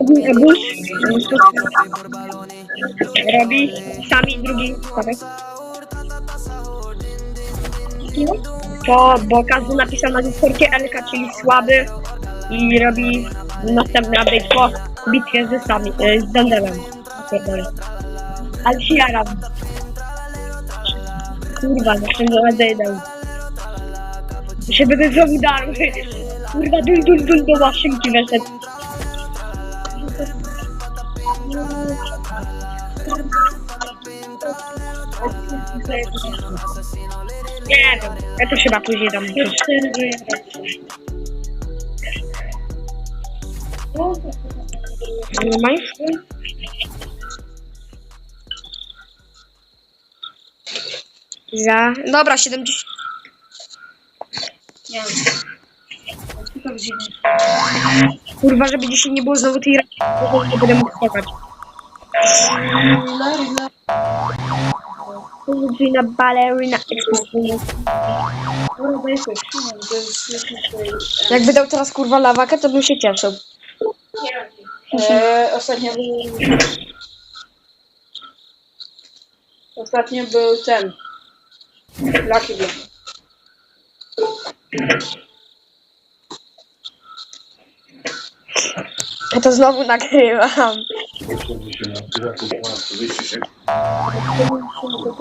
Bush robi sami drugi statek. To, bo każdy napisał na Discordzie LK, czyli słaby i robi następny update po bitwie ze sami, e, z Dandelem. Ale się jaram. Kurwa, zaczynam zejdę. Się będę znowu darł. Kurwa, dul, dul, dul do maszynki weszedł. Nie wiem, ja to chyba później dam. Nie ma już? Za... Dobra, 70. Nie wiem. To? Kurwa, żeby dzisiaj nie było znowu tej ra- bo nie będę mógł skakać. To jest jakiś tutaj, e, Jakby dał teraz kurwa lawakę, to bym się cieszył. E, ostatnio był... Ostatnio był ten. Lucky Block. Ja to znowu nagrywam.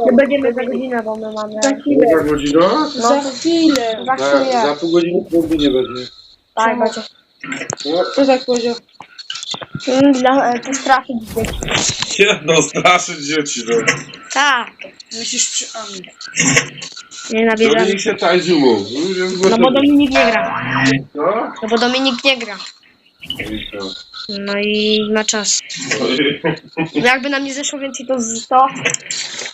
Nie będziemy za godzinę, bo my mamy... Za chwilę. Jaka godzina? Za chwilę. Za Za, chwilę. za pół godziny próby nie będzie. Tak, będzie. No, Co tak powiedział? Mm, Dla, e, postraszyć dzieci. nie no, straszyć dzieci, no. Tak. Myślisz przy Ami. Nie nabieram. Dominik się. Już jest No bo. Dominik nie gra. Co? No bo Dominik nie gra. No i ma czas. No jakby nam nie zeszło więcej to z 100.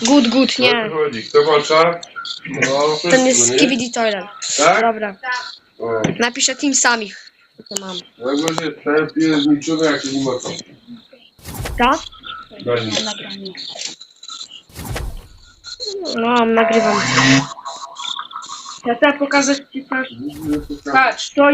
Good, good, nie. Kto walcza? No, Ten wszystko, jest nie? Skibidi Toilet. Tak? Dobra. O, Napiszę Team Samich. To mam. no jak będzie ten pies niczego, jak nie ma co. Tak? No, nagrywam. Ja chcę pokazać ci coś. Patrz. To